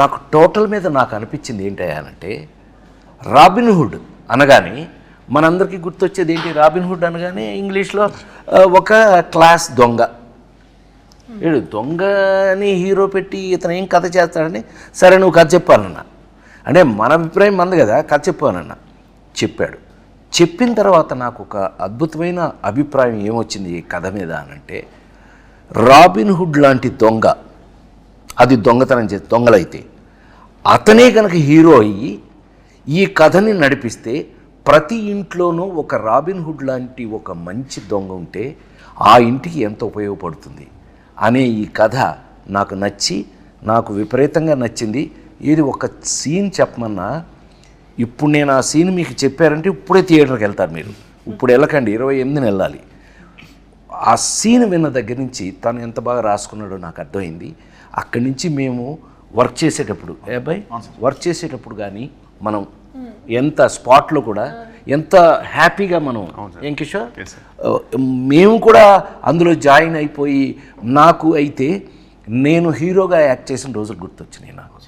నాకు టోటల్ మీద నాకు అనిపించింది ఏంటంటే రాబిన్హుడ్ అనగానే మనందరికీ గుర్తొచ్చేది ఏంటి రాబిన్ హుడ్ అనగానే? ఇంగ్లీష్లో ఒక క్లాస్ దొంగ. వీడు దొంగని హీరో పెట్టి ఇతను ఏం కథ చేస్తాడని? సరే నువ్వు కథ చెప్పానన్నా అంటే మన అభిప్రాయం మంది కదా కథ చెప్పానన్నా చెప్పాడు. చెప్పిన తర్వాత నాకు ఒక అద్భుతమైన అభిప్రాయం ఏమొచ్చింది ఈ కథ మీద అనంటే రాబిన్ హుడ్ లాంటి దొంగ అది దొంగతనం చేసి దొంగలైతే. అతనే కనుక హీరో అయ్యి ఈ కథని నడిపిస్తే ప్రతి ఇంట్లోనూ ఒక రాబిన్ హుడ్ లాంటి ఒక మంచి దొంగ ఉంటే ఆ ఇంటికి ఎంత ఉపయోగపడుతుంది అనే ఈ కథ నాకు నచ్చి నాకు విపరీతంగా నచ్చింది. ఇది ఒక సీన్ చెప్పమన్నా ఇప్పుడు నేను ఆ సీన్ మీకు చెప్పారంటే ఇప్పుడే థియేటర్కి వెళ్తారు మీరు. ఇప్పుడు వెళ్ళకండి ఇరవై ఎనిమిదిని వెళ్ళాలి. ఆ సీన్ విన్న దగ్గర నుంచి తను ఎంత బాగా రాసుకున్నాడో నాకు అర్థమైంది. అక్కడి నుంచి మేము వర్క్ చేసేటప్పుడు ఏ అబ్బాయి? వర్క్ చేసేటప్పుడు కానీ మనం ఎంత స్పాట్లో కూడా ఎంత హ్యాపీగా మనం ఏం కిషోర్? మేము కూడా అందులో జాయిన్ అయిపోయి నాకు అయితే నేను హీరోగా యాక్ట్ చేసిన రోజులు గుర్తొచ్చినాయి నాకు.